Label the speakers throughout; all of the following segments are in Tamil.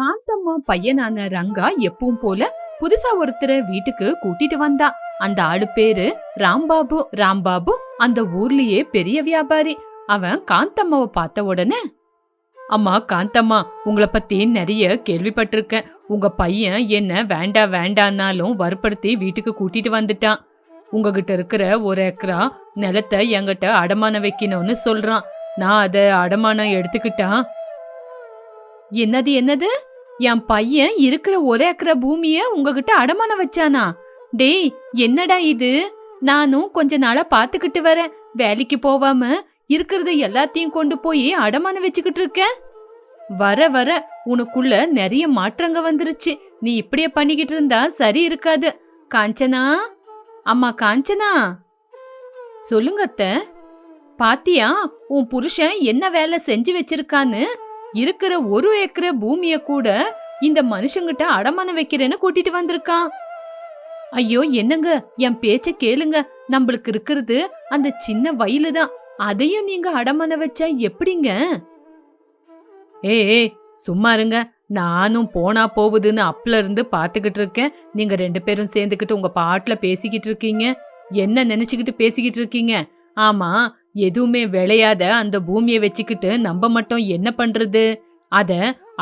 Speaker 1: காந்தம்மா பையனான ரங்கா எப்பவும் போல புதுசா ஒருத்தரை வீட்டுக்கு கூட்டிட்டு வந்தா அந்த ஆடு பேரு ராம்பாபு ராம்பாபு அந்த ஊர்லயே பெரிய வியாபாரி அவன் காந்தம்மாவை பார்த்த உடனே
Speaker 2: அம்மா காந்தம்மா உங்களை பத்தி நிறைய கேள்விப்பட்டிருக்கேன் உங்க பையன் என்ன வேண்டாம் வேண்டான்னாலும் வற்படுத்தி வீட்டுக்கு கூட்டிட்டு வந்துட்டான் உங்ககிட்ட இருக்கிற ஒரு ஏக்கரா நிலத்தை என்கிட்ட அடமானம் வைக்கணும்னு சொல்றான் நான் அதை அடமானம் எடுத்துக்கிட்டான்
Speaker 1: என்னது என்னது என் பையன் இருக்கிற ஒரு ஏக்கரை பூமிய உங்ககிட்ட அடமானம் வச்சானா டேய் என்னடா இது நானும் கொஞ்ச நாளா பாத்துக்கிட்டு வரேன் வேலைக்கு போவாம இருக்கிறத எல்லாத்தையும் கொண்டு போய் அடமானம் வச்சுக்கிட்டு இருக்கேன் வர வர உனக்குள்ள நிறைய மாற்றங்க வந்துருச்சு நீ இப்படியே பண்ணிக்கிட்டு இருந்தா சரி இருக்காது காஞ்சனா அம்மா காஞ்சனா சொல்லுங்க அத்த பாத்தியா உன் புருஷன் என்ன வேலை செஞ்சு வச்சிருக்கான்னு இருக்கிற ஒரு ஏக்கர் பூமிய கூட இந்த மனுஷங்கிட்ட அடமான வைக்கிறேன்னு கூட்டிட்டு வந்திருக்கான் ஐயோ என்னங்க என் பேச்ச கேளுங்க நம்மளுக்கு இருக்கிறது அந்த சின்ன வயலு தான் அதையும் நீங்க அடமான வச்சா எப்படிங்க
Speaker 2: ஏ சும்மா இருங்க நானும் போனா போகுதுன்னு அப்பல இருந்து பாத்துக்கிட்டு இருக்கேன் நீங்க ரெண்டு பேரும் சேர்ந்துக்கிட்டு உங்க பாட்டுல பேசிக்கிட்டு இருக்கீங்க என்ன நினைச்சுக்கிட்டு பேசிக்கிட்டு இருக்கீங்க ஆமா எதுவுமே விளையாத அந்த பூமியை வச்சுக்கிட்டு நம்ம மட்டும் என்ன பண்றது அத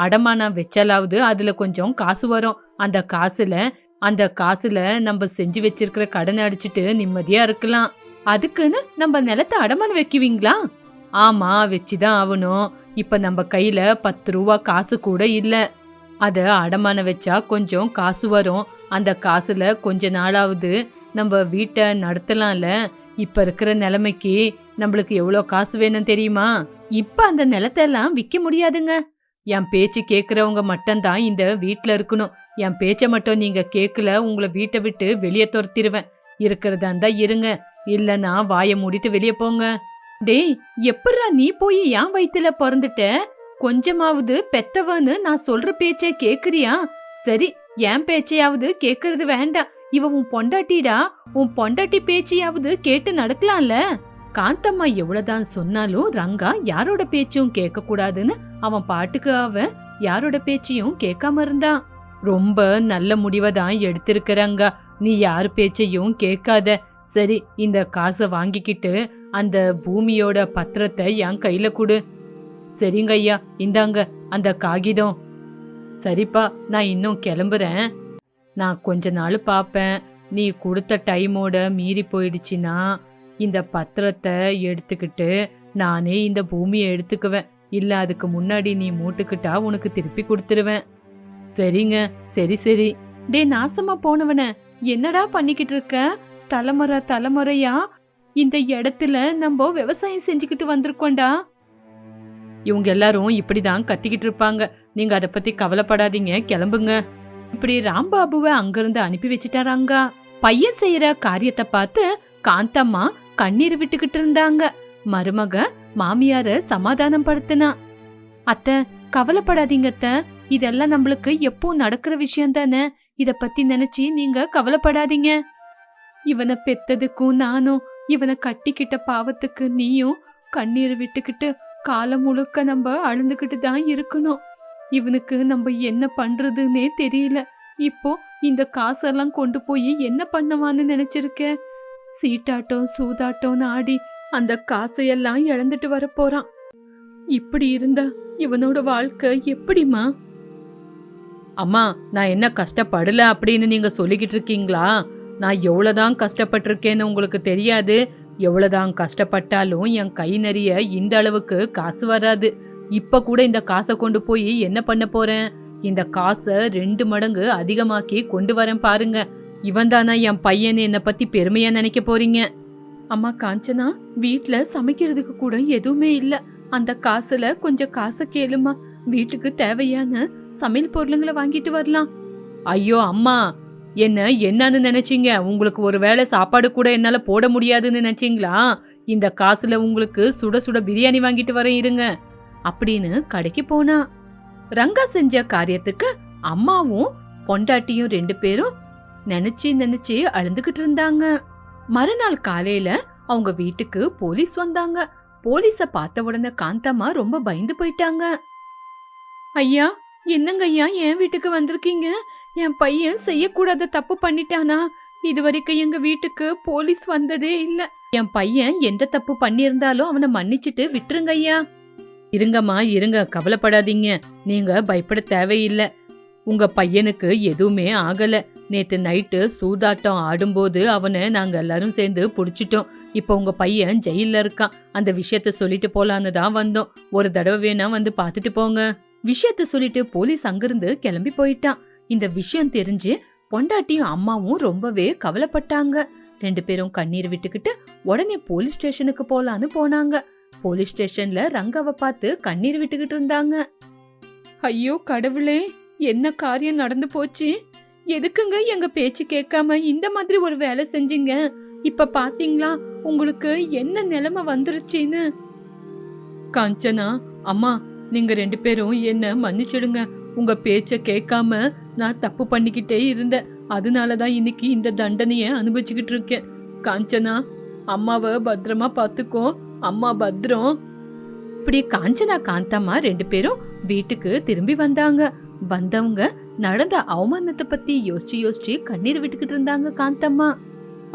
Speaker 2: அடமானம் வச்சாலாவது அதுல கொஞ்சம் காசு வரும் அந்த காசுல அந்த காசுல நம்ம செஞ்சு வச்சிருக்கிற கடனை அடிச்சிட்டு நிம்மதியா இருக்கலாம்
Speaker 1: அதுக்குன்னு நம்ம நிலத்தை அடமானம் வைக்குவீங்களா
Speaker 2: ஆமா வச்சுதான் ஆகணும் இப்ப நம்ம கையில பத்து ரூபா காசு கூட இல்ல அத அடமானம் வச்சா கொஞ்சம் காசு வரும் அந்த காசுல கொஞ்ச நாளாவது நம்ம வீட்டை நடத்தலாம்ல இப்ப இருக்கிற நிலைமைக்கு நம்மளுக்கு எவ்வளவு காசு வேணும் தெரியுமா
Speaker 1: இப்ப அந்த நிலத்தெல்லாம் விக்க முடியாதுங்க
Speaker 2: என் பேச்சு மட்டும் மட்டும்தான் இந்த வீட்டுல இருக்கணும் என் பேச்ச மட்டும் நீங்க கேக்கல உங்களை வீட்டை விட்டு வெளியே துரத்திடுவேன் இருக்கிறதா இருந்தா இருங்க இல்லனா வாயை மூடிட்டு வெளியே போங்க
Speaker 1: டேய் எப்படா நீ போய் என் வயித்துல பிறந்துட்ட கொஞ்சமாவது பெத்தவன்னு நான் சொல்ற பேச்சை கேக்குறியா சரி என் பேச்சையாவது கேக்குறது வேண்டாம் இவ உன் பொண்டாட்டிடா உன் பொண்டாட்டி பேச்சையாவது கேட்டு நடக்கலாம்ல காந்தம்மா எவ்வளவுதான் சொன்னாலும் ரங்கா யாரோட பேச்சும் கேட்க கூடாதுன்னு அவன் பாட்டுக்கு அவன் யாரோட பேச்சையும் கேட்காம இருந்தான்
Speaker 2: ரொம்ப நல்ல முடிவை தான் எடுத்திருக்கிறாங்க நீ யார் பேச்சையும் கேட்காத சரி இந்த காசை வாங்கிக்கிட்டு அந்த பூமியோட பத்திரத்தை என் கையில கொடு சரிங்க ஐயா இந்தாங்க அந்த காகிதம் சரிப்பா நான் இன்னும் கிளம்புறேன் நான் கொஞ்ச நாள் பார்ப்பேன் நீ கொடுத்த டைமோட மீறி போயிடுச்சுன்னா இந்த பத்திரத்தை எடுத்துக்கிட்டு நானே இந்த பூமியை எடுத்துக்குவேன் இல்ல அதுக்கு முன்னாடி நீ மூட்டுக்கிட்டா உனக்கு திருப்பி கொடுத்துருவேன் சரிங்க சரி சரி
Speaker 1: டே நாசமா போனவன என்னடா பண்ணிக்கிட்டு இருக்க தலைமுறை தலைமுறையா இந்த இடத்துல நம்ம விவசாயம் செஞ்சுக்கிட்டு வந்திருக்கோண்டா
Speaker 2: இவங்க எல்லாரும் இப்படிதான் கத்திக்கிட்டு இருப்பாங்க நீங்க அதை பத்தி கவலைப்படாதீங்க கிளம்புங்க
Speaker 1: இப்படி ராம்பாபுவை அங்கிருந்து அனுப்பி வச்சிட்டாராங்க பையன் செய்யற காரியத்தை பார்த்து காந்தம்மா கண்ணீர் விட்டுக்கிட்டு இருந்தாங்க மருமக மாமியார சமாதானம் படுத்தினா அத்த கவலைப்படாதீங்க இதெல்லாம் நம்மளுக்கு எப்போ நடக்கிற விஷயம் தானே இத பத்தி நினைச்சு நீங்க கவலைப்படாதீங்க இவனை பெத்ததுக்கும் நானும் இவனை கட்டிக்கிட்ட பாவத்துக்கு நீயும் கண்ணீர் விட்டுக்கிட்டு காலம் முழுக்க நம்ம அழுந்துகிட்டு தான் இருக்கணும் இவனுக்கு நம்ம என்ன பண்றதுன்னே தெரியல இப்போ இந்த காசெல்லாம் கொண்டு போய் என்ன பண்ணுவான்னு நினைச்சிருக்க சீட்டாட்டம் சூதாட்டம்னு ஆடி அந்த காசையெல்லாம் இழந்துட்டு வர போறான் இப்படி இருந்தா இவனோட வாழ்க்கை எப்படிமா
Speaker 2: அம்மா நான் என்ன கஷ்டப்படல அப்படின்னு நீங்க சொல்லிக்கிட்டு இருக்கீங்களா நான் எவ்வளோதான் கஷ்டப்பட்டிருக்கேன்னு உங்களுக்கு தெரியாது எவ்வளவுதான் கஷ்டப்பட்டாலும் என் கை நிறைய இந்த அளவுக்கு காசு வராது இப்ப கூட இந்த காசை கொண்டு போய் என்ன பண்ண போறேன் இந்த காசை ரெண்டு மடங்கு அதிகமாக்கி கொண்டு வரேன் பாருங்க இவன் தானா என் பையன் என்னை பத்தி பெருமையா நினைக்க போறீங்க
Speaker 1: அம்மா காஞ்சனா வீட்டில் சமைக்கிறதுக்கு கூட எதுவுமே இல்ல அந்த காசுல கொஞ்சம் காசை கேளுமா வீட்டுக்கு தேவையான சமையல் பொருளுங்களை வாங்கிட்டு வரலாம்
Speaker 2: ஐயோ அம்மா என்ன என்னன்னு நினைச்சீங்க உங்களுக்கு ஒரு வேளை சாப்பாடு கூட என்னால போட முடியாதுன்னு நினைச்சீங்களா இந்த காசுல உங்களுக்கு சுட சுட பிரியாணி வாங்கிட்டு வரேன் இருங்க அப்படின்னு கடைக்கு போனா
Speaker 1: ரங்கா செஞ்ச காரியத்துக்கு அம்மாவும் பொண்டாட்டியும் ரெண்டு பேரும் நினைச்சு நினைச்சு அழுந்துகிட்டு இருந்தாங்க மறுநாள் காலையில அவங்க வீட்டுக்கு போலீஸ் வந்தாங்க போலீஸ பார்த்த உடனே காந்தம்மா ரொம்ப பயந்து போயிட்டாங்க ஐயா என்னங்க ஐயா என் வீட்டுக்கு வந்திருக்கீங்க என் பையன் செய்யக்கூடாத தப்பு பண்ணிட்டானா இது வரைக்கும் எங்க வீட்டுக்கு போலீஸ் வந்ததே இல்ல
Speaker 2: என் பையன் எந்த தப்பு பண்ணியிருந்தாலும் அவனை மன்னிச்சிட்டு விட்டுருங்க ஐயா இருங்கம்மா இருங்க கவலைப்படாதீங்க நீங்க பயப்பட தேவையில்லை உங்க பையனுக்கு எதுவுமே ஆகல நேத்து நைட்டு சூதாட்டம் ஆடும்போது அவனை நாங்க எல்லாரும் சேர்ந்து புடிச்சிட்டோம் இப்போ உங்க பையன் ஜெயில இருக்கான் அந்த விஷயத்த சொல்லிட்டு போலான்னு தான் வந்தோம் ஒரு தடவை வேணா வந்து பார்த்துட்டு போங்க
Speaker 1: விஷயத்த சொல்லிட்டு போலீஸ் அங்கிருந்து கிளம்பி போயிட்டான் இந்த விஷயம் தெரிஞ்சு பொண்டாட்டியும் அம்மாவும் ரொம்பவே கவலைப்பட்டாங்க ரெண்டு பேரும் கண்ணீர் விட்டுக்கிட்டு உடனே போலீஸ் ஸ்டேஷனுக்கு போலான்னு போனாங்க போலீஸ் ஸ்டேஷன்ல ரங்காவை பார்த்து கண்ணீர் விட்டுக்கிட்டு இருந்தாங்க ஐயோ கடவுளே என்ன காரியம் நடந்து போச்சு எதுக்குங்க எங்க பேச்சு கேட்காம இந்த மாதிரி ஒரு வேலை செஞ்சீங்க இப்ப பாத்தீங்களா உங்களுக்கு என்ன நிலைமை வந்துருச்சுன்னு
Speaker 2: காஞ்சனா அம்மா நீங்க ரெண்டு பேரும் என்ன மன்னிச்சிடுங்க உங்க பேச்ச கேட்காம நான் தப்பு பண்ணிக்கிட்டே இருந்தேன் அதனாலதான் இன்னைக்கு இந்த தண்டனைய அனுபவிச்சுக்கிட்டு இருக்கேன் காஞ்சனா அம்மாவை பத்திரமா பார்த்துக்கோ அம்மா பத்ரம்
Speaker 1: இப்படி காஞ்சனா காந்தம்மா ரெண்டு பேரும் வீட்டுக்கு திரும்பி வந்தாங்க வந்தவங்க நடந்த அவமானத்தை பத்தி யோசிச்சு யோசிச்சு கண்ணீர் விட்டுக்கிட்டு இருந்தாங்க காந்தம்மா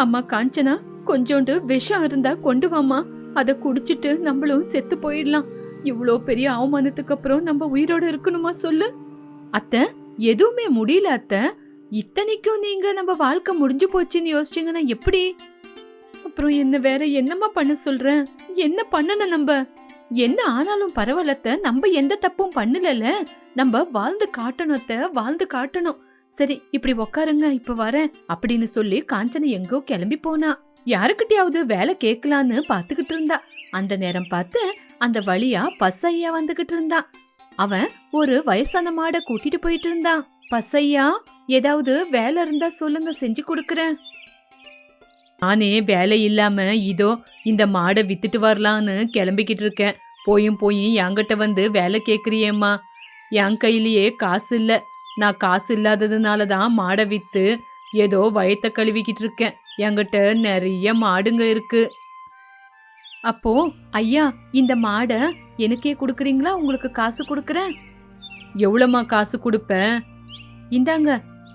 Speaker 1: அம்மா காஞ்சனா கொஞ்சோண்டு விஷம் இருந்தா கொண்டு வாமா அதை குடிச்சிட்டு நம்மளும் செத்து போயிடலாம் இவ்வளோ பெரிய அவமானத்துக்கு அப்புறம் நம்ம உயிரோட இருக்கணுமா சொல்லு அத்த எதுவுமே முடியல அத்த இத்தனைக்கும் நீங்க நம்ம வாழ்க்கை முடிஞ்சு போச்சுன்னு யோசிச்சீங்கன்னா எப்படி அப்புறம் என்ன வேற என்னம்மா பண்ண சொல்ற என்ன பண்ணணும் நம்ம என்ன ஆனாலும் பரவாயில்லத்த நம்ம எந்த தப்பும் பண்ணலல நம்ம வாழ்ந்து காட்டணும்த்த வாழ்ந்து காட்டணும் சரி இப்படி உக்காருங்க இப்ப வரேன் அப்படின்னு சொல்லி காஞ்சனை எங்கோ கிளம்பி போனா யாருக்கிட்டயாவது வேலை கேட்கலான்னு பாத்துக்கிட்டு இருந்தா அந்த நேரம் பார்த்து அந்த வழியா பசையா வந்துகிட்டு இருந்தான் அவன் ஒரு வயசான மாடை கூட்டிட்டு போயிட்டு இருந்தான் பசையா ஏதாவது வேலை இருந்தா சொல்லுங்க செஞ்சு கொடுக்குறேன்
Speaker 2: நானே வேலை இல்லாம இதோ இந்த மாடை வித்துட்டு வரலான்னு கிளம்பிக்கிட்டு இருக்கேன் போயும் போய் என்கிட்ட வந்து வேலை கேட்குறியேம்மா என் கையிலேயே காசு இல்லை நான் காசு இல்லாததுனால தான் மாடை விற்று ஏதோ வயத்தை கழுவிக்கிட்டு இருக்கேன் என்கிட்ட நிறைய மாடுங்க இருக்கு
Speaker 1: அப்போ ஐயா இந்த மாடை எனக்கே கொடுக்குறீங்களா உங்களுக்கு காசு கொடுக்குறேன்
Speaker 2: எவ்வளோமா காசு கொடுப்பேன்
Speaker 1: இந்தாங்க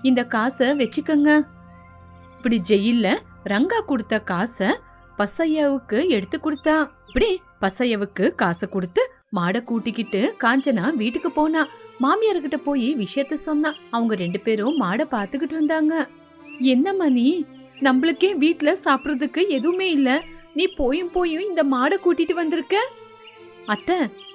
Speaker 1: இந்த காசை வச்சுக்கோங்க இப்படி ஜெயிலில் ரங்கா கொடுத்த காசை பசையாவுக்கு எடுத்து கொடுத்தா இப்படி பசையவுக்கு காசை கொடுத்து மாடை கூட்டிக்கிட்டு காஞ்சனா வீட்டுக்கு போனா மாமியார்கிட்ட போய் விஷயத்த சொன்னா அவங்க ரெண்டு பேரும் மாடை பாத்துக்கிட்டு இருந்தாங்க என்ன மணி நம்மளுக்கே வீட்டுல சாப்பிடுறதுக்கு எதுவுமே இல்ல நீ போயும் போயும் இந்த மாடை கூட்டிட்டு வந்திருக்க அத்த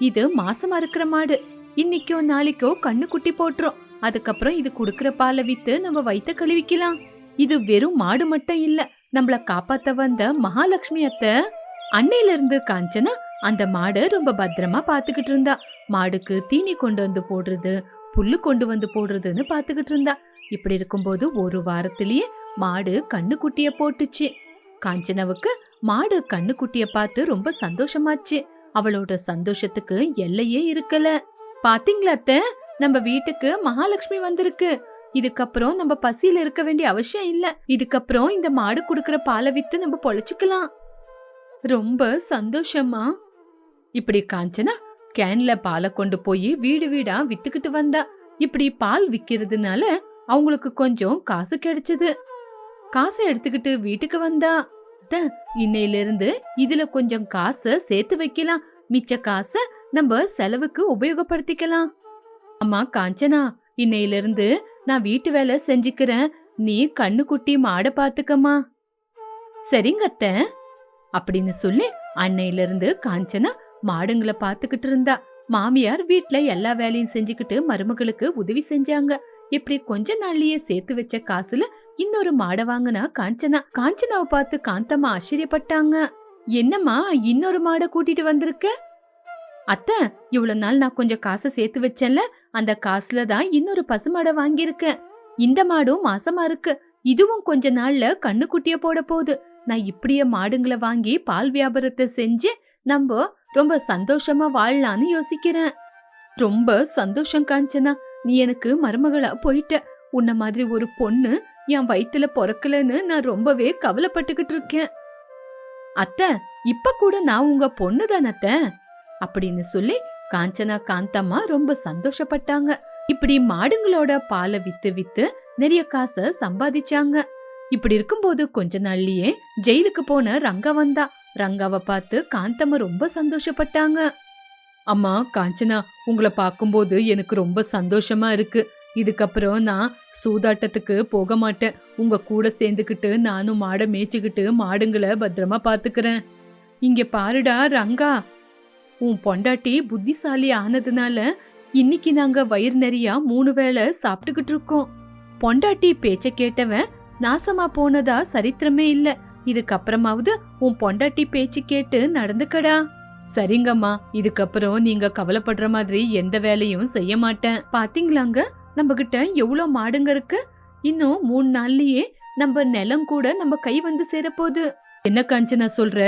Speaker 1: இது மாசமா இருக்கிற மாடு இன்னைக்கோ நாளைக்கோ கண்ணு குட்டி போட்டுரும் அதுக்கப்புறம் இது குடுக்கற பாலை வித்து நம்ம வயிற்ற கழுவிக்கலாம் இது வெறும் மாடு மட்டும் இல்ல நம்மள காப்பாத்த வந்த மகாலட்சுமி அத்த அன்னையில இருந்து காஞ்சனா அந்த மாடை ரொம்ப பத்திரமா பாத்துக்கிட்டு இருந்தா மாடுக்கு தீனி கொண்டு வந்து போடுறது புல்லு கொண்டு வந்து போடுறதுன்னு பாத்துக்கிட்டு இருந்தா இப்படி இருக்கும்போது ஒரு வாரத்திலேயே மாடு குட்டிய போட்டுச்சு காஞ்சனவுக்கு மாடு குட்டிய பார்த்து ரொம்ப சந்தோஷமாச்சு அவளோட சந்தோஷத்துக்கு எல்லையே இருக்கல பாத்தீங்களா அத்த நம்ம வீட்டுக்கு மகாலட்சுமி வந்திருக்கு இதுக்கப்புறம் நம்ம பசியில இருக்க வேண்டிய அவசியம் இல்ல இதுக்கப்புறம் இந்த மாடு குடுக்கற பாலை வித்து நம்ம பொழைச்சுக்கலாம் ரொம்ப சந்தோஷமா இப்படி காஞ்சனா கேன்ல பாலை கொண்டு போய் வீடு வீடா வித்துக்கிட்டு வந்தா இப்படி பால் விக்கிறதுனால அவங்களுக்கு கொஞ்சம் காசு கிடைச்சது காசை எடுத்துக்கிட்டு வீட்டுக்கு வந்தா இன்னையில இருந்து இதுல கொஞ்சம் காசை சேர்த்து வைக்கலாம் மிச்ச காசை நம்ம செலவுக்கு உபயோகப்படுத்திக்கலாம் அம்மா காஞ்சனா இன்னையில இருந்து நான் வீட்டு வேலை செஞ்சுக்கிறேன் நீ கண்ணுக்குட்டி மாட பாத்துக்கம்மா சரிங்க அப்படின்னு சொல்லி அன்னையில இருந்து காஞ்சனா மாடுங்களை பாத்துக்கிட்டு இருந்தா மாமியார் வீட்ல எல்லா வேலையும் செஞ்சுக்கிட்டு மருமகளுக்கு உதவி செஞ்சாங்க இப்படி கொஞ்ச நாள்லயே சேர்த்து வச்ச காசுல இன்னொரு மாடை வாங்கினா காஞ்சனா காஞ்சனாவை பார்த்து காந்தம்மா ஆச்சரியப்பட்டாங்க என்னம்மா இன்னொரு மாடை கூட்டிட்டு வந்திருக்க அத்தை இவ்வளவு நாள் நான் கொஞ்சம் காசை சேர்த்து வச்சேன்ல அந்த காசுல தான் இன்னொரு பசுமாடை வாங்கியிருக்கேன் இந்த மாடும் மாசமா இருக்கு இதுவும் கொஞ்ச நாள்ல கண்ணு குட்டிய போட போகுது நான் இப்படியே மாடுங்களை வாங்கி பால் வியாபாரத்தை செஞ்சு நம்ம ரொம்ப சந்தோஷமா வாழலாம்னு யோசிக்கிறேன் ரொம்ப சந்தோஷம் காஞ்சனா நீ எனக்கு மருமகளா போயிட்ட உன்ன மாதிரி ஒரு பொண்ணு என் வயிற்றுல பிறக்கலன்னு நான் ரொம்பவே கவலைப்பட்டுக்கிட்டு இருக்கேன் அத்தை இப்ப கூட நான் உங்க பொண்ணு அத்தை அப்படின்னு சொல்லி காஞ்சனா காந்தம்மா ரொம்ப சந்தோஷப்பட்டாங்க இப்படி மாடுங்களோட பாலை வித்து வித்து நிறைய காசை சம்பாதிச்சாங்க இப்படி இருக்கும்போது கொஞ்ச நாள்லயே ஜெயிலுக்கு போன ரங்கா வந்தா ரங்காவை பார்த்து காந்தம்மா ரொம்ப சந்தோஷப்பட்டாங்க
Speaker 2: அம்மா காஞ்சனா உங்களை பார்க்கும்போது எனக்கு ரொம்ப சந்தோஷமா இருக்கு இதுக்கப்புறம் நான் சூதாட்டத்துக்கு போக மாட்டேன் உங்க கூட சேர்ந்துக்கிட்டு நானும் மாடை மேய்ச்சிக்கிட்டு மாடுங்களை பத்திரமா பாத்துக்கிறேன்
Speaker 1: இங்க பாருடா ரங்கா உன் பொண்டாட்டி புத்திசாலி ஆனதுனால இன்னைக்கு நாங்க வயிறு நிறையா மூணு வேளை சாப்பிட்டுக்கிட்டு இருக்கோம் பொண்டாட்டி பேச்ச கேட்டவன் நாசமா போனதா சரித்திரமே இல்ல இதுக்கப்புறமாவது உன் பொண்டாட்டி பேச்சு கேட்டு நடந்துக்கடா
Speaker 2: சரிங்கம்மா இதுக்கப்புறம் நீங்க கவலைப்படுற மாதிரி எந்த வேலையும் செய்ய மாட்டேன்
Speaker 1: பாத்தீங்களாங்க நம்ம கிட்ட எவ்வளோ மாடுங்க இருக்கு இன்னும் மூணு நாள்லயே நம்ம நிலம் கூட நம்ம கை வந்து சேரப்போகுது என்ன
Speaker 2: காஞ்சனா சொல்ற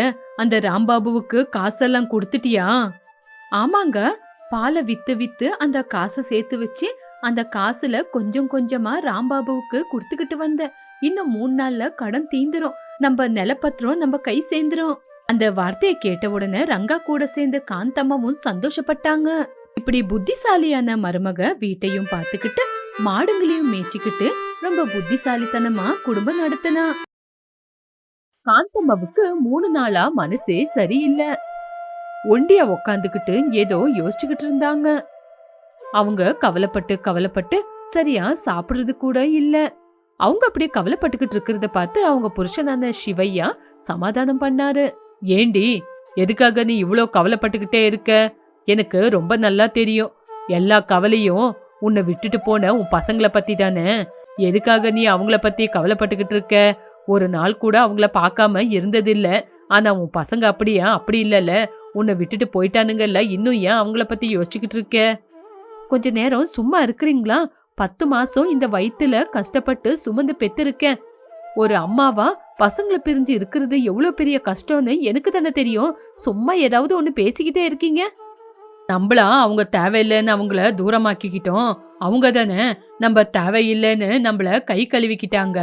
Speaker 2: அந்த ராம்பாபுவுக்கு காசெல்லாம் கொடுத்துட்டியா
Speaker 1: ஆமாங்க பாலை வித்து வித்து அந்த காசை சேர்த்து வச்சு அந்த காசுல கொஞ்சம் கொஞ்சமா ராம்பாபுவுக்கு கொடுத்துக்கிட்டு வந்த இன்னும் மூணு நாள்ல கடன் தீந்துரும் நம்ம நிலப்பத்திரம் நம்ம கை சேர்ந்துரும் அந்த வார்த்தையை கேட்ட உடனே ரங்கா கூட சேர்ந்து காந்தம்மாவும் சந்தோஷப்பட்டாங்க இப்படி புத்திசாலியான மருமக வீட்டையும் பார்த்துக்கிட்டு மாடுங்களையும் மேய்ச்சிக்கிட்டு ரொம்ப புத்திசாலித்தனமா குடும்பம் நடத்தினா காந்தம்மாவுக்கு மூணு நாளா மனசே சரியில்லை ஒண்டியா உக்காந்துக்கிட்டு ஏதோ யோசிச்சுக்கிட்டு இருந்தாங்க அவங்க கவலைப்பட்டு கவலைப்பட்டு சரியா சாப்பிடுறது கூட இல்ல அவங்க அப்படியே கவலைப்பட்டுக்கிட்டு இருக்கிறத பார்த்து அவங்க புருஷனான சிவையா சமாதானம் பண்ணாரு
Speaker 2: ஏண்டி எதுக்காக நீ இவ்வளோ கவலைப்பட்டுக்கிட்டே இருக்க எனக்கு ரொம்ப நல்லா தெரியும் எல்லா கவலையும் உன்னை விட்டுட்டு போன உன் பசங்களை பத்தி தானே எதுக்காக நீ அவங்கள பத்தி கவலைப்பட்டுக்கிட்டு இருக்க ஒரு நாள் கூட அவங்கள பார்க்காம இருந்ததில்லை ஆனா உன் பசங்க அப்படியா அப்படி இல்லைல்ல உன்னை விட்டுட்டு போயிட்டானுங்கல்ல இன்னும் ஏன் அவங்கள பத்தி யோசிச்சுக்கிட்டு இருக்க
Speaker 1: கொஞ்ச நேரம் சும்மா இருக்கிறீங்களா பத்து மாசம் இந்த வயிற்றுல கஷ்டப்பட்டு சுமந்து பெத்திருக்கேன் ஒரு அம்மாவா பசங்களை பிரிஞ்சு இருக்கிறது எவ்வளோ பெரிய கஷ்டம்னு எனக்கு தானே தெரியும் சும்மா ஏதாவது ஒன்று பேசிக்கிட்டே இருக்கீங்க
Speaker 2: நம்மளா அவங்க தேவையில்லைன்னு அவங்கள தூரமாக்கிக்கிட்டோம் அவங்க தானே நம்ம தேவையில்லைன்னு நம்மள கை கழுவிக்கிட்டாங்க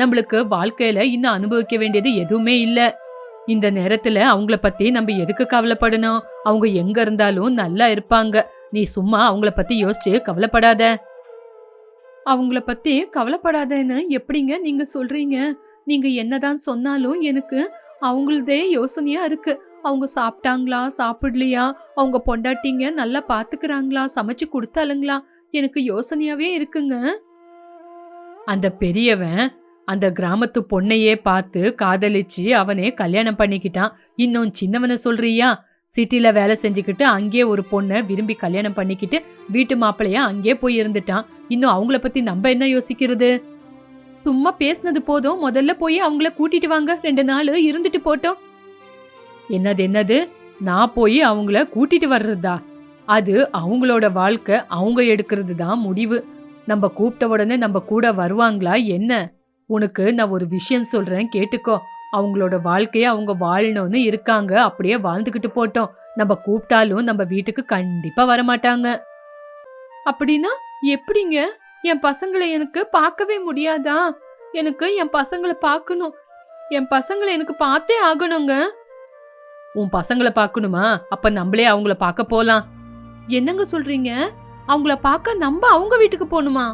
Speaker 2: நம்மளுக்கு வாழ்க்கையில இன்னும் அனுபவிக்க வேண்டியது எதுவுமே இல்லை இந்த நேரத்துல அவங்கள பத்தி நம்ம எதுக்கு கவலைப்படணும் அவங்க எங்க இருந்தாலும் நல்லா இருப்பாங்க நீ சும்மா அவங்கள பத்தி யோசிச்சு கவலைப்படாத
Speaker 1: அவங்கள பத்தி கவலைப்படாதேன்னு எப்படிங்க நீங்க சொல்றீங்க நீங்க என்னதான் சொன்னாலும் எனக்கு அவங்களதே யோசனையா இருக்கு அவங்க சாப்பிட்டாங்களா சாப்பிடலையா அவங்க பொண்டாட்டிங்க நல்லா பாத்துக்கிறாங்களா சமைச்சு கொடுத்தாலுங்களா எனக்கு யோசனையாவே இருக்குங்க
Speaker 2: அந்த பெரியவன் அந்த கிராமத்து பொண்ணையே பார்த்து காதலிச்சு அவனே கல்யாணம் பண்ணிக்கிட்டான் இன்னும் சின்னவனை சொல்றியா சிட்டில வேலை செஞ்சுக்கிட்டு அங்கேயே ஒரு பொண்ணை விரும்பி கல்யாணம் பண்ணிக்கிட்டு வீட்டு மாப்பிள்ளையா அங்கேயே போய் இருந்துட்டான் இன்னும் அவங்கள பத்தி நம்ம என்ன யோசிக்கிறது
Speaker 1: சும்மா பேசினது போதும் முதல்ல போய் அவங்கள கூட்டிட்டு வாங்க ரெண்டு நாள் இருந்துட்டு போட்டோம்
Speaker 2: என்னது என்னது நான் போய் அவங்கள கூட்டிட்டு வர்றதா அது அவங்களோட வாழ்க்கை அவங்க எடுக்கிறது தான் முடிவு நம்ம கூப்பிட்ட உடனே நம்ம கூட வருவாங்களா என்ன உனக்கு நான் ஒரு விஷயம் சொல்றேன் கேட்டுக்கோ அவங்களோட வாழ்க்கையை அவங்க வாழணும்னு இருக்காங்க அப்படியே வாழ்ந்துக்கிட்டு போட்டோம் நம்ம கூப்பிட்டாலும் நம்ம வீட்டுக்கு கண்டிப்பா வரமாட்டாங்க
Speaker 1: அப்படின்னா எப்படிங்க என் பசங்களை எனக்கு பார்க்கவே முடியாதா எனக்கு என் பசங்களை பார்க்கணும் என் பசங்களை எனக்கு பார்த்தே ஆகணுங்க
Speaker 2: உன் பசங்களை பார்க்கணுமா அப்ப நம்மளே அவங்கள பார்க்க போலாம்
Speaker 1: என்னங்க சொல்றீங்க அவங்கள பார்க்க நம்ம அவங்க வீட்டுக்கு போகணுமா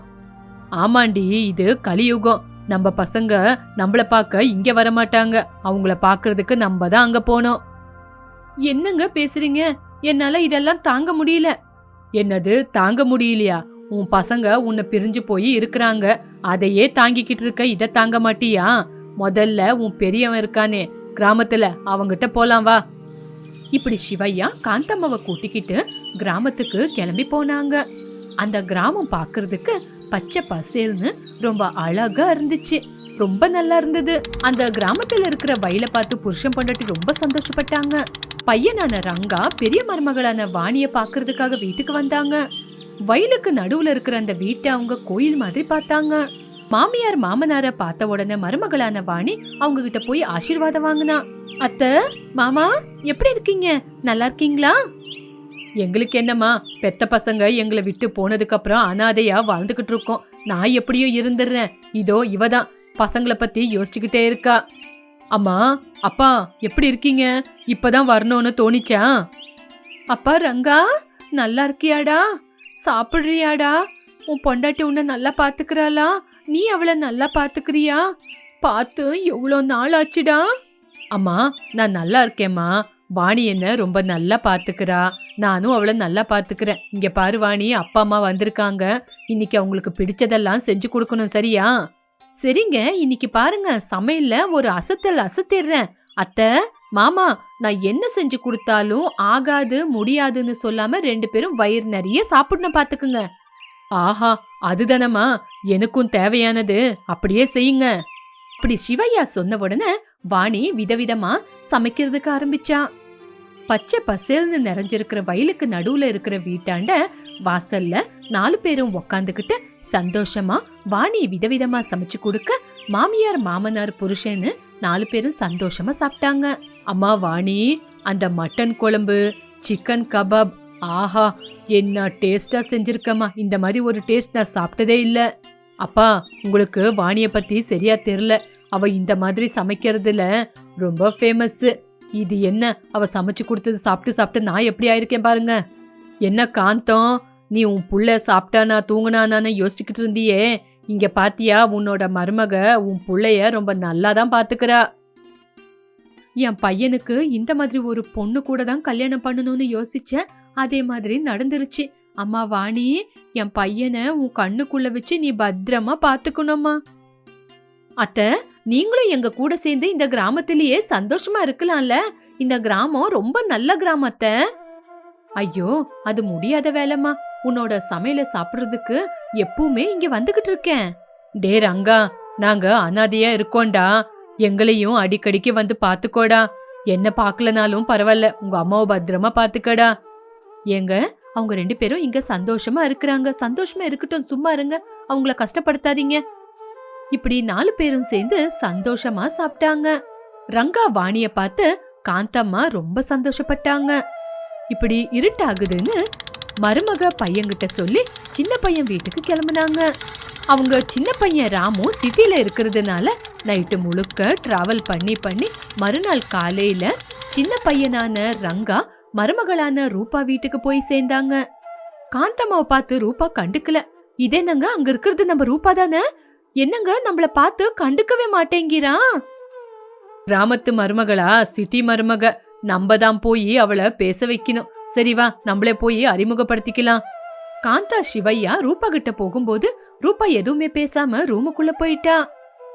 Speaker 2: ஆமாண்டி இது கலியுகம் நம்ம பசங்க நம்மள பார்க்க இங்க வரமாட்டாங்க அவங்கள பாக்குறதுக்கு நம்ம தான் அங்க போனோம்
Speaker 1: என்னங்க பேசுறீங்க என்னால இதெல்லாம் தாங்க முடியல
Speaker 2: என்னது தாங்க முடியலையா உன் பசங்க உன்னை பிரிஞ்சு போய் இருக்கிறாங்க அதையே தாங்கிக்கிட்டு இருக்க இதை தாங்க மாட்டியா முதல்ல உன் பெரியவன் இருக்கானே கிராமத்துல அவங்கிட்ட போலாம் வா
Speaker 1: இப்படி சிவையா காந்தம்மாவை கூட்டிக்கிட்டு கிராமத்துக்கு கிளம்பி போனாங்க அந்த கிராமம் பார்க்கறதுக்கு பச்சை பசேல்னு ரொம்ப அழகா இருந்துச்சு ரொம்ப நல்லா இருந்தது அந்த கிராமத்துல இருக்கிற வயல பார்த்து புருஷன் பொண்டாட்டி ரொம்ப சந்தோஷப்பட்டாங்க பையனான ரங்கா பெரிய மருமகளான வாணிய பாக்குறதுக்காக வீட்டுக்கு வந்தாங்க வயலுக்கு நடுவுல இருக்கிற அந்த வீட்டை அவங்க கோயில் மாதிரி பார்த்தாங்க மாமியார் மாமனார பார்த்த உடனே மருமகளான வாணி அவங்க கிட்ட போய் ஆசீர்வாதம் வாங்கினா அத்த மாமா எப்படி இருக்கீங்க நல்லா இருக்கீங்களா
Speaker 2: எங்களுக்கு என்னம்மா பெத்த பசங்க எங்களை விட்டு போனதுக்கப்புறம் அனாதையா வாழ்ந்துகிட்டு இருக்கோம் நான் எப்படியோ இருந்துடுறேன் இதோ இவதான் தான் பசங்களை பத்தி யோசிச்சுக்கிட்டே இருக்கா அம்மா அப்பா எப்படி இருக்கீங்க இப்பதான் வரணும்னு தோணிச்சா
Speaker 1: அப்பா ரங்கா நல்லா இருக்கியாடா சாப்பிடுறியாடா உன் பொண்டாட்டி உன்னை நல்லா பாத்துக்கிறாளா நீ அவளை நல்லா பாத்துக்கிறியா பார்த்து எவ்வளோ நாள் ஆச்சுடா அம்மா
Speaker 2: நான் நல்லா இருக்கேம்மா வாணி என்ன ரொம்ப நல்லா பார்த்துக்கிறா நானும் அவளை நல்லா பார்த்துக்கிறேன் இங்க பாரு வாணி அப்பா அம்மா வந்திருக்காங்க இன்னைக்கு அவங்களுக்கு பிடிச்சதெல்லாம் செஞ்சு கொடுக்கணும் சரியா
Speaker 1: சரிங்க இன்னைக்கு பாருங்க சமையல்ல ஒரு அசத்தல் அசத்திடுறேன் அத்தை மாமா நான் என்ன செஞ்சு கொடுத்தாலும் ஆகாது முடியாதுன்னு சொல்லாம ரெண்டு பேரும் வயிறு நிறைய சாப்பிடணும் பாத்துக்குங்க
Speaker 2: ஆஹா அதுதானம்மா எனக்கும் தேவையானது அப்படியே செய்யுங்க அப்படி
Speaker 1: சிவையா சொன்ன உடனே வாணி விதவிதமா சமைக்கிறதுக்கு ஆரம்பிச்சா பச்சை பசேல்னு நிறைஞ்சிருக்கிற வயலுக்கு நடுவுல இருக்கிற வீட்டாண்ட வாசல்ல நாலு பேரும் உக்காந்துக்கிட்டு சந்தோஷமா வாணி விதவிதமா சமைச்சு கொடுக்க மாமியார் மாமனார் புருஷன்னு நாலு பேரும் சந்தோஷமா சாப்பிட்டாங்க அம்மா
Speaker 2: வாணி அந்த மட்டன் குழம்பு சிக்கன் கபாப் ஆஹா என்ன டேஸ்டா செஞ்சிருக்கமா இந்த மாதிரி ஒரு டேஸ்ட் நான் சாப்பிட்டதே இல்லை அப்பா உங்களுக்கு வாணிய பத்தி சரியா தெரியல அவ இந்த மாதிரி சமைக்கிறதுல ரொம்ப ஃபேமஸ்ஸு இது என்ன அவ சமைச்சு கொடுத்தது சாப்பிட்டு சாப்பிட்டு நான் எப்படி ஆயிருக்கேன் பாருங்க என்ன காந்தம் நீ உன் புள்ள சாப்பிட்டானா தூங்கினானான்னு யோசிச்சுக்கிட்டு இருந்தியே இங்க பாத்தியா உன்னோட மருமக உன் புள்ளைய ரொம்ப நல்லா தான் பாத்துக்கிறா
Speaker 1: என் பையனுக்கு இந்த மாதிரி ஒரு பொண்ணு கூட தான் கல்யாணம் பண்ணணும்னு யோசிச்ச அதே மாதிரி நடந்துருச்சு அம்மா வாணி என் பையனை உன் கண்ணுக்குள்ள வச்சு நீ பத்திரமா பாத்துக்கணும்மா அத்தை நீங்களும் எங்க கூட சேர்ந்து இந்த கிராமத்திலேயே சந்தோஷமா இருக்கலாம்ல இந்த கிராமம் ரொம்ப நல்ல கிராமத்த ஐயோ அது முடியாத வேலைமா உன்னோட சமையல சாப்பிடுறதுக்கு எப்பவுமே இங்க வந்துகிட்டு இருக்கேன் டே
Speaker 2: ரங்கா நாங்க அனாதையா இருக்கோண்டா எங்களையும் அடிக்கடிக்கு வந்து பாத்துக்கோடா என்ன பார்க்கலனாலும் பரவாயில்ல உங்க அம்மாவை பத்திரமா பாத்துக்கடா
Speaker 1: ஏங்க அவங்க ரெண்டு பேரும் இங்க சந்தோஷமா இருக்கிறாங்க சந்தோஷமா இருக்கட்டும் சும்மா இருங்க அவங்கள கஷ்டப்படுத்தாதீங்க இப்படி நாலு பேரும் சேர்ந்து சந்தோஷமா சாப்பிட்டாங்க ரங்கா வாணிய பார்த்து காந்தம்மா ரொம்ப சந்தோஷப்பட்டாங்க இப்படி இருட்டாகுதுன்னு மருமக பையன்கிட்ட சொல்லி சின்ன பையன் வீட்டுக்கு கிளம்புனாங்க அவங்க சின்ன பையன் ராமு சிட்டியில் இருக்கிறதுனால நைட்டு முழுக்க ட்ராவல் பண்ணி பண்ணி மறுநாள் காலையில சின்ன பையனான ரங்கா மருமகளான ரூபா வீட்டுக்கு போய் சேர்ந்தாங்க காந்தம்மாவை பார்த்து ரூபா கண்டுக்கல நாங்க அங்க இருக்கிறது நம்ம ரூபா தானே என்னங்க நம்மள பார்த்து கண்டுக்கவே மாட்டேங்கிறான்
Speaker 2: கிராமத்து மருமகளா சிட்டி மருமக நம்ம தான் போய் அவளை பேச வைக்கணும் சரி வா நம்மளே போய் அறிமுகப்படுத்திக்கலாம்
Speaker 1: காந்தா சிவையா ரூபா கிட்ட போகும்போது ரூபா எதுவுமே பேசாம ரூமுக்குள்ள போயிட்டா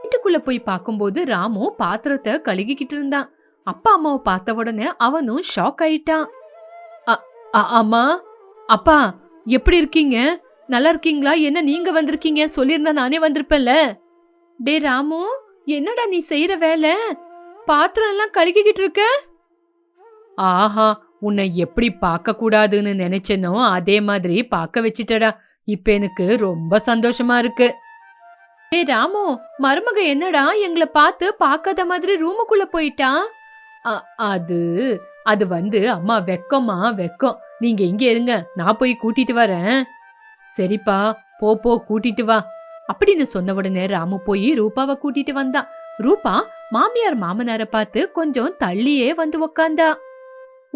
Speaker 1: வீட்டுக்குள்ள போய் பார்க்கும்போது ராமு பாத்திரத்தை கழுகிக்கிட்டு இருந்தான் அப்பா அம்மாவை பார்த்த உடனே அவனும் ஷாக் ஆயிட்டான்
Speaker 2: அம்மா அப்பா எப்படி இருக்கீங்க நல்லா இருக்கீங்களா என்ன நீங்க வந்திருக்கீங்க சொல்லியிருந்தா நானே வந்திருப்பேன்ல
Speaker 1: டே ராமு என்னடா நீ செய்யற வேலை பாத்திரம் எல்லாம் கழுகிக்கிட்டு இருக்க
Speaker 2: ஆஹா உன்னை எப்படி பார்க்க கூடாதுன்னு நினைச்சனோ அதே மாதிரி பார்க்க வச்சிட்டடா இப்ப எனக்கு ரொம்ப சந்தோஷமா இருக்கு
Speaker 1: டே ராமு மருமக என்னடா எங்களை பார்த்து பார்க்காத மாதிரி ரூமுக்குள்ள போயிட்டா
Speaker 2: அது அது வந்து அம்மா வெக்கமா வெக்கம் நீங்க இங்க இருங்க நான் போய் கூட்டிட்டு வரேன் சரிப்பா போ போ கூட்டிட்டு வா அப்படின்னு சொன்ன உடனே ராமு போய் ரூபாவை கூட்டிட்டு வந்தான் ரூபா மாமியார் மாமனாரை பார்த்து கொஞ்சம் தள்ளியே வந்து உக்காந்தா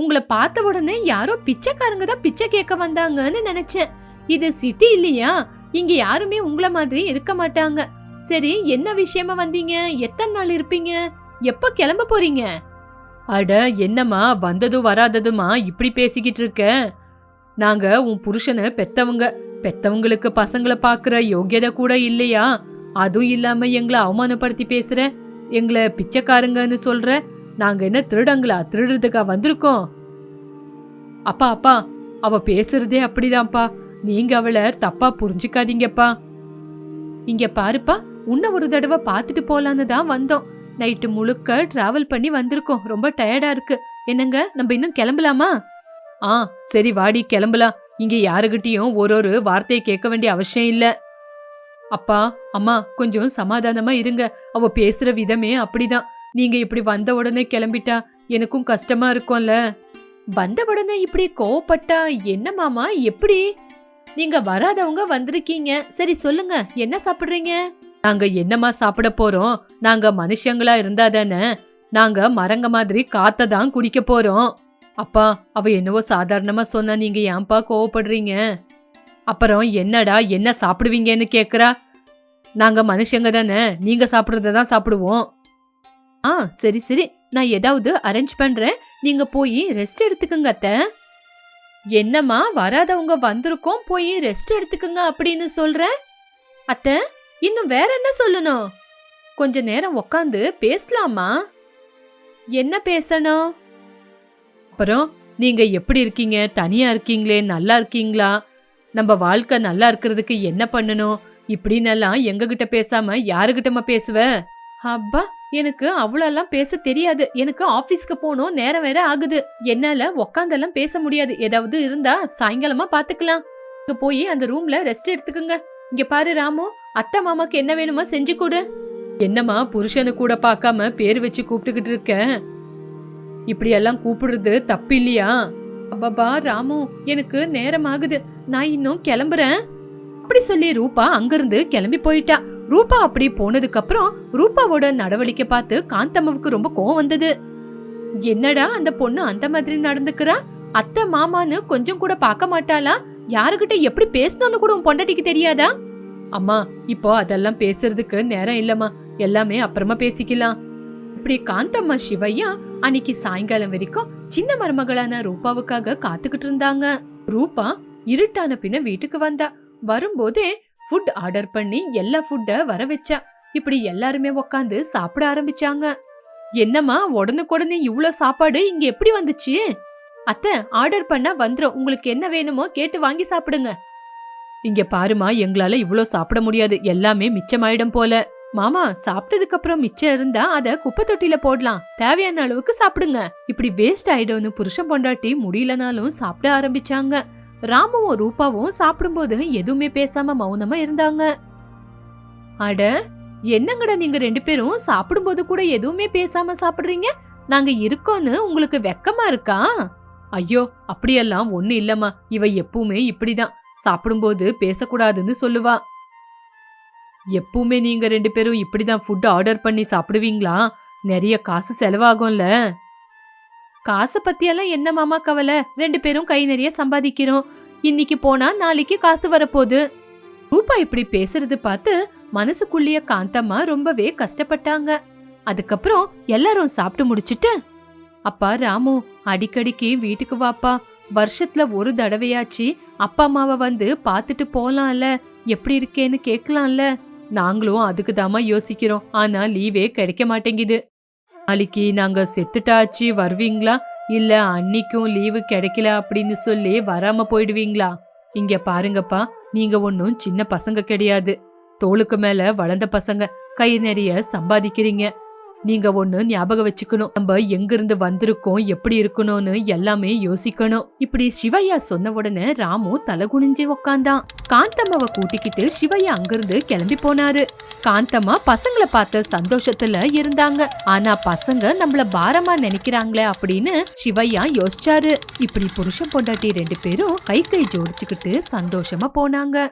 Speaker 1: உங்களை பார்த்த உடனே யாரோ பிச்சைக்காரங்க தான் பிச்சை கேட்க வந்தாங்கன்னு நினைச்சேன் இது சிட்டி இல்லையா இங்க யாருமே உங்களை மாதிரி இருக்க மாட்டாங்க சரி என்ன விஷயமா வந்தீங்க எத்தனை நாள் இருப்பீங்க எப்ப கிளம்ப போறீங்க
Speaker 2: அட என்னம்மா வந்ததும் வராததுமா இப்படி பேசிக்கிட்டு இருக்க நாங்க உன் புருஷனை பெத்தவங்க பெத்தவங்களுக்கு பசங்களை பாக்குற யோகியதை கூட இல்லையா அதுவும் இல்லாம எங்களை அவமானப்படுத்தி பேசுற எங்களை பிச்சைக்காரங்கன்னு சொல்ற நாங்க என்ன திருடங்களா திருடுறதுக்கா வந்திருக்கோம் அப்பா அப்பா அவ பேசுறதே அப்படிதான்ப்பா நீங்க அவளை தப்பா புரிஞ்சுக்காதீங்கப்பா
Speaker 1: இங்க பாருப்பா உன்ன ஒரு தடவை பார்த்துட்டு போலான்னு தான் வந்தோம் நைட்டு முழுக்க டிராவல் பண்ணி வந்திருக்கோம் ரொம்ப டயர்டா இருக்கு என்னங்க நம்ம இன்னும் கிளம்பலாமா ஆ
Speaker 2: சரி வாடி கிளம்பலாம் இங்க யாருகிட்டயும் ஒரு ஒரு வார்த்தையை கேட்க வேண்டிய அவசியம் இல்லை அப்பா அம்மா கொஞ்சம் சமாதானமா இருங்க அவ பேசுற விதமே அப்படிதான் நீங்க இப்படி வந்த உடனே கிளம்பிட்டா எனக்கும் கஷ்டமா இருக்கும்ல வந்த
Speaker 1: உடனே இப்படி கோவப்பட்டா என்ன மாமா எப்படி நீங்க வராதவங்க வந்திருக்கீங்க சரி சொல்லுங்க என்ன சாப்பிடுறீங்க நாங்க
Speaker 2: என்னமா சாப்பிட போறோம் நாங்க மனுஷங்களா இருந்தா தானே நாங்க மரங்க மாதிரி காத்த தான் குடிக்க போறோம் அப்பா அவ என்னவோ சாதாரணமா சொன்னா நீங்க ஏன்பா கோவப்படுறீங்க அப்புறம் என்னடா என்ன சாப்பிடுவீங்கன்னு கேக்குறா நாங்க மனுஷங்க தானே நீங்க சாப்பிட்றத தான் சாப்பிடுவோம்
Speaker 1: ஆ சரி சரி நான் ஏதாவது அரேஞ்ச் பண்றேன் நீங்க போய் ரெஸ்ட் எடுத்துக்கங்க அத்த என்னம்மா வராதவங்க வந்திருக்கோம் போய் ரெஸ்ட் எடுத்துக்கங்க அப்படின்னு சொல்ற அத்த இன்னும் வேற என்ன சொல்லணும் கொஞ்ச நேரம் உக்காந்து பேசலாமா என்ன பேசணும்
Speaker 2: அப்புறம் நீங்க எப்படி இருக்கீங்க தனியா இருக்கீங்களே நல்லா இருக்கீங்களா நம்ம வாழ்க்கை நல்லா இருக்கிறதுக்கு என்ன பண்ணணும் இப்படின்னெல்லாம் கிட்ட பேசாம யாருகிட்டமா பேசுவ அப்பா
Speaker 1: எனக்கு அவ்வளோலாம் பேச தெரியாது எனக்கு ஆஃபீஸ்க்கு போகணும் நேரம் வேற ஆகுது என்னால உக்காந்தெல்லாம் பேச முடியாது ஏதாவது இருந்தா சாயங்காலமா பாத்துக்கலாம் போய் அந்த ரூம்ல ரெஸ்ட் எடுத்துக்கோங்க இங்க பாரு ராமு அத்தை மாமாக்கு என்ன வேணுமோ செஞ்சு கொடு என்னம்மா
Speaker 2: புருஷனு கூட பார்க்காம பேர் வச்சு கூப்பிட்டுக்கிட்டு இருக்கேன் இப்படியெல்லாம் கூப்பிடுறது தப்பு இல்லையா அப்பாபா
Speaker 1: ராமு எனக்கு நேரம் ஆகுது நான் இன்னும் கிளம்புறேன் அப்படி சொல்லி ரூபா அங்கிருந்து கிளம்பி போயிட்டா ரூபா அப்படி போனதுக்கு அப்புறம் ரூபாவோட நடவடிக்கை பார்த்து காந்தம்மாவுக்கு ரொம்ப கோவம் வந்தது என்னடா அந்த பொண்ணு அந்த மாதிரி நடந்துக்கிறா அத்தை மாமான்னு கொஞ்சம் கூட பார்க்க மாட்டாளா யாருகிட்ட எப்படி பேசணும்னு கூட உன் பொண்டாட்டிக்கு தெரியாதா அம்மா
Speaker 2: இப்போ அதெல்லாம் பேசுறதுக்கு நேரம் இல்லம்மா எல்லாமே அப்புறமா பேசிக்கலாம் இப்படி
Speaker 1: காந்தம்மா சிவையா அன்னைக்கு சாயங்காலம் வரைக்கும் சின்ன மருமகளான ரூபாவுக்காக காத்துக்கிட்டு இருந்தாங்க ரூபா இருட்டான பின்ன வீட்டுக்கு வந்தா வரும்போதே ஃபுட் ஆர்டர் பண்ணி எல்லா ஃபுட்ட வர வச்சா இப்படி எல்லாருமே உக்காந்து சாப்பிட ஆரம்பிச்சாங்க என்னம்மா உடனுக்குடனே இவ்வளோ சாப்பாடு இங்க எப்படி வந்துச்சு அத்த ஆர்டர் பண்ண வந்துடும் உங்களுக்கு என்ன வேணுமோ கேட்டு வாங்கி சாப்பிடுங்க இங்க
Speaker 2: பாருமா எங்களால இவ்வளோ சாப்பிட முடியாது எல்லாமே மிச்சமாயிடும் போல மாமா
Speaker 1: சாப்பிட்டதுக்கு அப்புறம் மிச்சம் இருந்தா அத குப்பை தொட்டில போடலாம் தேவையான அளவுக்கு சாப்பிடுங்க இப்படி வேஸ்ட் ஆயிடும்னு புருஷன் பொண்டாட்டி முடியலனாலும் சாப்பிட ஆரம்பிச்சாங்க ராமுவும் ரூபாவும் சாப்பிடும்போது எதுவுமே பேசாம மௌனமா இருந்தாங்க அட என்னங்கடா நீங்க ரெண்டு பேரும் சாப்பிடும்போது கூட எதுவுமே பேசாம சாப்பிடுறீங்க நாங்க இருக்கோன்னு உங்களுக்கு வெக்கமா இருக்கா ஐயோ
Speaker 2: அப்படியெல்லாம் ஒண்ணு இல்லம்மா இவ எப்பவுமே இப்படிதான் சாப்பிடும்போது பேசக்கூடாதுன்னு சொல்லுவா எப்பவுமே நீங்க ரெண்டு பேரும் இப்படி தான் ஃபுட் ஆர்டர் பண்ணி சாப்பிடுவீங்களா நிறைய காசு செலவாகும்ல
Speaker 1: காசை பத்தியெல்லாம் என்ன மாமா கவலை ரெண்டு பேரும் கை நிறைய சம்பாதிக்கிறோம் இன்னைக்கு போனா நாளைக்கு காசு வரப்போகுது ரூபா இப்படி பேசுறது பார்த்து மனசுக்குள்ளேயே காந்தம்மா ரொம்பவே கஷ்டப்பட்டாங்க அதுக்கப்புறம் எல்லாரும் சாப்பிட்டு முடிச்சிட்டு அப்பா ராமு அடிக்கடிக்கு வீட்டுக்கு வாப்பா வருஷத்துல ஒரு தடவையாச்சு அப்பா அம்மாவை வந்து பார்த்துட்டு போலாம்ல எப்படி இருக்கேன்னு கேட்கலாம்ல நாங்களும் அதுக்கு தாமா யோசிக்கிறோம் ஆனா லீவே கிடைக்க மாட்டேங்குது நாளைக்கு நாங்க செத்துட்டாச்சு வருவீங்களா இல்ல அன்னைக்கும் லீவு கிடைக்கல அப்படின்னு சொல்லி வராம போயிடுவீங்களா இங்க பாருங்கப்பா நீங்க ஒன்னும் சின்ன பசங்க கிடையாது தோளுக்கு மேல வளர்ந்த பசங்க கை நிறைய சம்பாதிக்கிறீங்க நீங்க ஒண்ணு ஞாபகம் வச்சுக்கணும் நம்ம இருந்து வந்திருக்கோம் எப்படி இருக்கணும்னு எல்லாமே யோசிக்கணும் இப்படி சிவையா சொன்ன உடனே ராமு தலை குனிஞ்சு உக்காந்தான் காந்தம்மாவை கூட்டிக்கிட்டு சிவையா அங்கிருந்து கிளம்பி போனாரு காந்தம்மா பசங்களை பார்த்த சந்தோஷத்துல இருந்தாங்க ஆனா பசங்க நம்மள பாரமா நினைக்கிறாங்களே அப்படின்னு சிவையா யோசிச்சாரு இப்படி புருஷன் பொண்டாட்டி ரெண்டு பேரும் கை கை ஜோடிச்சுக்கிட்டு சந்தோஷமா போனாங்க